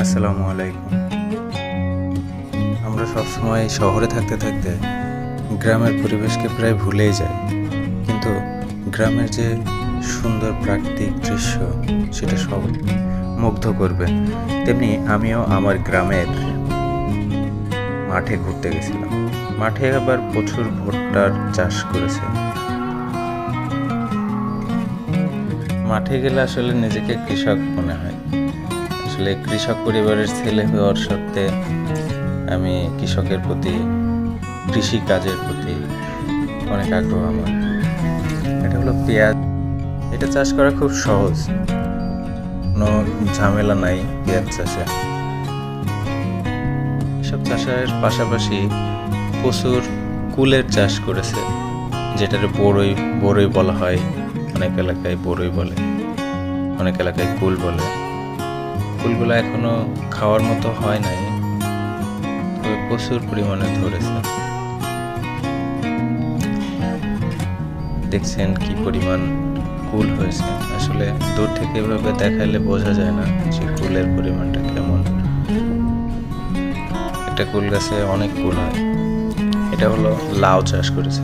আসসালামু আলাইকুম। আমরা সবসময় শহরে থাকতে থাকতে গ্রামের পরিবেশকে প্রায় ভুলেই যাই। কিন্তু গ্রামের যে সুন্দর প্রাকৃতিক দৃশ্য, সেটা সব মুগ্ধ করবে। তেমনি আমিও আমার গ্রামের মাঠে ঘুরতে গেছিলাম। মাঠে আবার প্রচুর ভুট্টার চাষ করেছে। মাঠে গেলে আসলে নিজেকে কৃষক মনে হয়। আসলে কৃষক পরিবারের ছেলে হওয়ার সত্ত্বে আমি কৃষকের প্রতি, কৃষি কাজের প্রতি অনেক আগ্রহ আমার। এটা হলো পেঁয়াজ। এটা চাষ করা খুব সহজ। কোনো ঝামেলা নাই পেঁয়াজ চাষে। এসব চাষের পাশাপাশি প্রচুর কুলের চাষ করেছে, যেটার বড়ই বড়ই বলা হয়। অনেক এলাকায় বড়ই বলে। অনেক এলাকায় কুল বলে। ফুলগুলো এখনও খাওয়ার মতো হয় নাই। তবে প্রচুর পরিমাণে ধরেছে। দেখছেন কি পরিমাণ কুল হয়েছে। আসলে দূর থেকে এভাবে দেখাইলে বোঝা যায় না যে কুলের পরিমাণটা কেমন। একটা কুল গাছে অনেক কুল হয়। এটা হলো লাউ চাষ করেছে।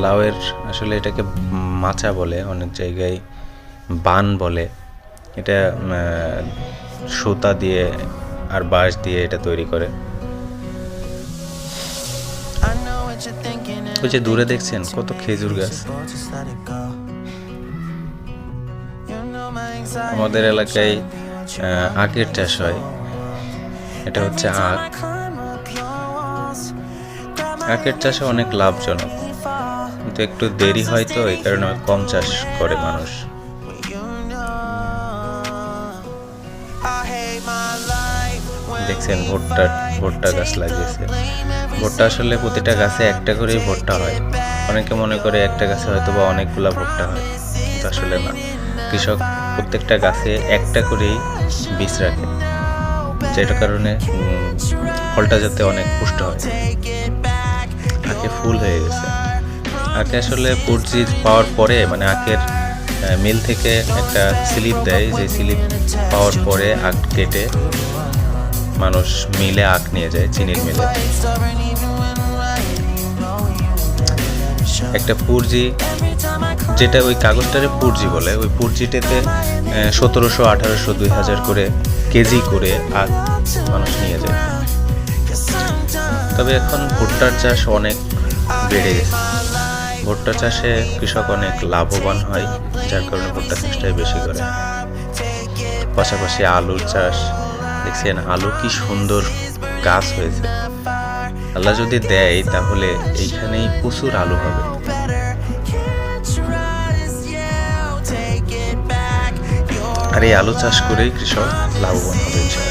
লাউয়ের আসলে এটাকে মাচা বলে, অনেক জায়গায় বান বলে। এটা সুতা দিয়ে আর বাঁশ দিয়ে এটা তৈরি করে। ওই যে দূরে দেখছেন, কত খেজুর গাছ। আমাদের এলাকায় আখের চাষ হয়। এটা হচ্ছে আখ। আখের চাষে অনেক লাভজনক। কিন্তু একটু দেরি হয় তো, এই কারণে কম চাষ করে মানুষ। দেখছেন, ভুট্টা ভুট্টা গাছ লাগিয়েছে। ভুট্টা আসলে প্রতিটা গাছে একটা করেই ভুট্টা হয়। অনেকে মনে করে একটা গাছে হয়তো বা অনেকগুলা ভুট্টা হয় আসলে না। কৃষক প্রত্যেকটা গাছে একটা করেই বীজ রাখে, যেটার কারণে ফলটা যাতে অনেক পুষ্ট হয়। আখে ফুল হয়ে গেছে। আখে আসলে পুরজি পাওয়ার পরে মানে আখের মিল থেকে একটা স্লিপ দেয়। যে স্লিপ পাওয়ার পরে আখ কেটে মানুষ মিলে আখ নিয়ে যায়, চিনির মিলে। একটা পুরজি, যেটা ওই কাগজটারে পুরজি বলে, ওই পুরজিটাতে সতেরোশো, আঠারোশো, দুই হাজার করে কেজি করে আখ মানুষ নিয়ে যায়। তবে এখন ভুট্টার চাষ অনেক বেড়ে গেছে। ভুট্টা চাষে কৃষক অনেক লাভবান হয়, যার কারণে ভুট্টা চাষটাই বেশি করে। পাশাপাশি আলুর চাষ, দেখছেন আলু কি সুন্দর গাছ হয়েছে। আল্লাহ যদি দেয়, তাহলে এইখানেই প্রচুর আলু হবে। আর এই আলু চাষ করেই কৃষক লাভবান হবে।